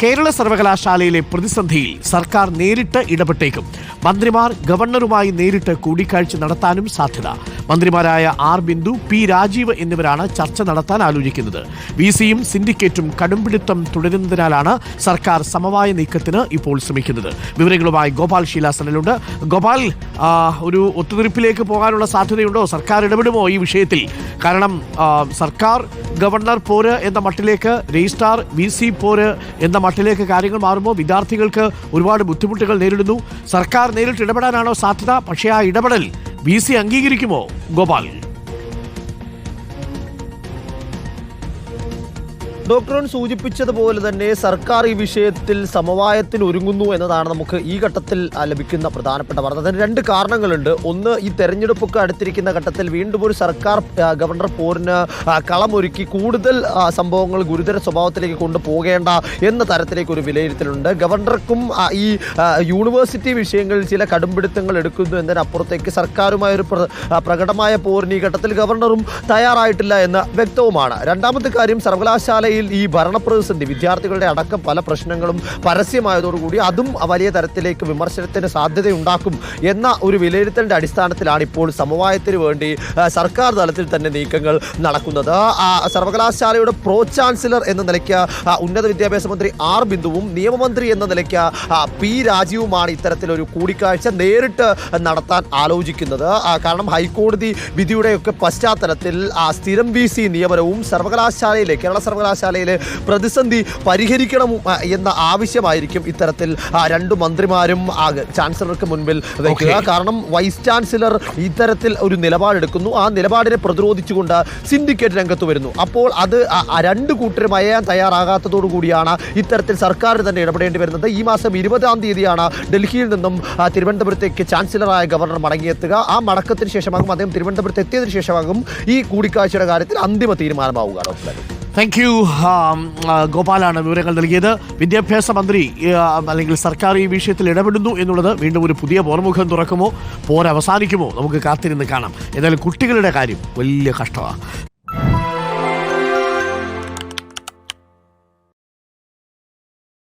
കേരള സർവകലാശാലയിലെ പ്രതിസന്ധിയിൽ സർക്കാർ നേരിട്ട് ഇടപെട്ടേക്കും. മന്ത്രിമാർ ഗവർണറുമായി നേരിട്ട് കൂടിക്കാഴ്ച നടത്താനും സാധ്യത. മന്ത്രിമാരായ ആർ ബിന്ദു പി രാജീവ് എന്നിവരാണ് ചർച്ച നടത്താൻ ആലോചിക്കുന്നത്. വി സിയും സിൻഡിക്കേറ്റും കടുംപിടുത്തം തുടരുന്നതിനാലാണ് സർക്കാർ സമവായ നീക്കത്തിന് ഇപ്പോൾ ശ്രമിക്കുന്നത്. വിവരങ്ങളുമായി ഗോപാൽ ശീലാസനിലുണ്ട് ഗോപാൽ ഒരു ഒത്തുതീർപ്പിലേക്ക് പോകാനുള്ള സാധ്യതയുണ്ടോ? സർക്കാർ ഇടപെടുമോ ഈ വിഷയത്തിൽ? കാരണം സർക്കാർ ഗവർണർ പോര് എന്ന മട്ടിലേക്ക് രജിസ്ട്രാർ വി സി പോര് എന്ന മട്ടിലേക്ക് കാര്യങ്ങൾ മാറുമ്പോൾ വിദ്യാർത്ഥികൾക്ക് ഒരുപാട് ബുദ്ധിമുട്ടുകൾ നേരിടുന്നു. സർക്കാർ നേരിട്ട് ഇടപെടാനാണോ സാധ്യത? പക്ഷേ ആ ഇടപെടൽ വി സി അംഗീകരിക്കുമോ? ഗോപാൽ. ഡോക്ടറോൺ സൂചിപ്പിച്ചതുപോലെ തന്നെ സർക്കാർ ഈ വിഷയത്തിൽ സമവായത്തിൽ ഒരുങ്ങുന്നു എന്നതാണ് നമുക്ക് ഈ ഘട്ടത്തിൽ ലഭിക്കുന്ന പ്രധാനപ്പെട്ട വാർത്ത. അതിന് രണ്ട് കാരണങ്ങളുണ്ട്. ഒന്ന് ഈ തെരഞ്ഞെടുപ്പൊക്കെ അടുത്തിരിക്കുന്ന ഘട്ടത്തിൽ വീണ്ടും ഒരു സർക്കാർ ഗവർണർ പോരിന് കളമൊരുക്കി കൂടുതൽ സംഭവങ്ങൾ ഗുരുതര സ്വഭാവത്തിലേക്ക് കൊണ്ടുപോകേണ്ട എന്ന തരത്തിലേക്ക് ഒരു വിലയിരുത്തലുണ്ട്. ഗവർണർക്കും ഈ യൂണിവേഴ്സിറ്റി വിഷയങ്ങളിൽ ചില കടുംപിടുത്തങ്ങൾ എടുക്കുന്നു എന്നതിനപ്പുറത്തേക്ക് സർക്കാരുമായ ഒരു പ്രകടമായ പോരിന് ഈ ഘട്ടത്തിൽ ഗവർണറും തയ്യാറായിട്ടില്ല എന്ന് വ്യക്തവുമാണ്. രണ്ടാമത്തെ കാര്യം സർവകലാശാലയിൽ ഈ ഭരണപ്രതിസന്ധി വിദ്യാർത്ഥികളുടെ അടക്കം പല പ്രശ്നങ്ങളും പരസ്യമായതോടുകൂടി അതും വലിയ തരത്തിലേക്ക് വിമർശനത്തിന് സാധ്യതയുണ്ടാക്കും എന്ന ഒരു വിലയിരുത്തലിന്റെ അടിസ്ഥാനത്തിലാണ് ഇപ്പോൾ സമവായത്തിന് വേണ്ടി സർക്കാർ തലത്തിൽ തന്നെ നീക്കങ്ങൾ നടക്കുന്നത്. സർവകലാശാലയുടെ പ്രോ ചാൻസലർ എന്ന നിലയ്ക്ക് ഉന്നത വിദ്യാഭ്യാസ മന്ത്രി ആർ ബിന്ദുവും നിയമമന്ത്രി എന്ന നിലയ്ക്ക് പി രാജീവുമാണ് ഇത്തരത്തിലൊരു കൂടിക്കാഴ്ച നേരിട്ട് നടത്താൻ ആലോചിക്കുന്നത്. കാരണം ഹൈക്കോടതി വിധിയുടെയൊക്കെ പശ്ചാത്തലത്തിൽ സ്ഥിരം വി സി നിയമനവും സർവകലാശാലയിലെ കേരള സർവകലാശാലയിലെ പ്രതിസന്ധി പരിഹരിക്കണം എന്ന ആവശ്യമായിരിക്കും ഇത്തരത്തിൽ രണ്ട് മന്ത്രിമാരും ചാൻസലർക്ക് മുൻപിൽ വയ്ക്കുക കാരണം വൈസ് ചാൻസലർ ഇത്തരത്തിൽ ഒരു നിലപാടെടുക്കുന്നു. ആ നിലപാടിനെ പ്രതിരോധിച്ചുകൊണ്ട് സിൻഡിക്കേറ്റ് രംഗത്ത് വരുന്നു. അപ്പോൾ അത് രണ്ട് കൂട്ടരും അയയാൻ തയ്യാറാകാത്തതോടു കൂടിയാണ് ഇത്തരത്തിൽ സർക്കാർ തന്നെ ഇടപെടേണ്ടി വരുന്നത്. ഈ മാസം ഇരുപതാം തീയതിയാണ് ഡൽഹിയിൽ നിന്നും തിരുവനന്തപുരത്തേക്ക് ചാൻസലറായ ഗവർണർ മടങ്ങിയെത്തുക. ആ മടക്കത്തിന് ശേഷമാകും അദ്ദേഹം തിരുവനന്തപുരത്ത് എത്തിയതിനു ശേഷമാകും ഈ കൂടിക്കാഴ്ചയുടെ കാര്യത്തിൽ അന്തിമ തീരുമാനമാവുക. ഡോക്ടർ താങ്ക് യു ഗോപാലാണ് വിവരങ്ങൾ നൽകിയത്. വിദ്യാഭ്യാസ മന്ത്രി അല്ലെങ്കിൽ സർക്കാർ ഈ വിഷയത്തിൽ ഇടപെടുന്നു എന്നുള്ളത് വീണ്ടും ഒരു പുതിയ പോർമുഖം തുറക്കുമോ? പോരവസാനിക്കുമോ? നമുക്ക് കാത്തിരുന്ന് കാണാം. എന്നാലും കുട്ടികളുടെ കാര്യം വലിയ കഷ്ടമാണ്.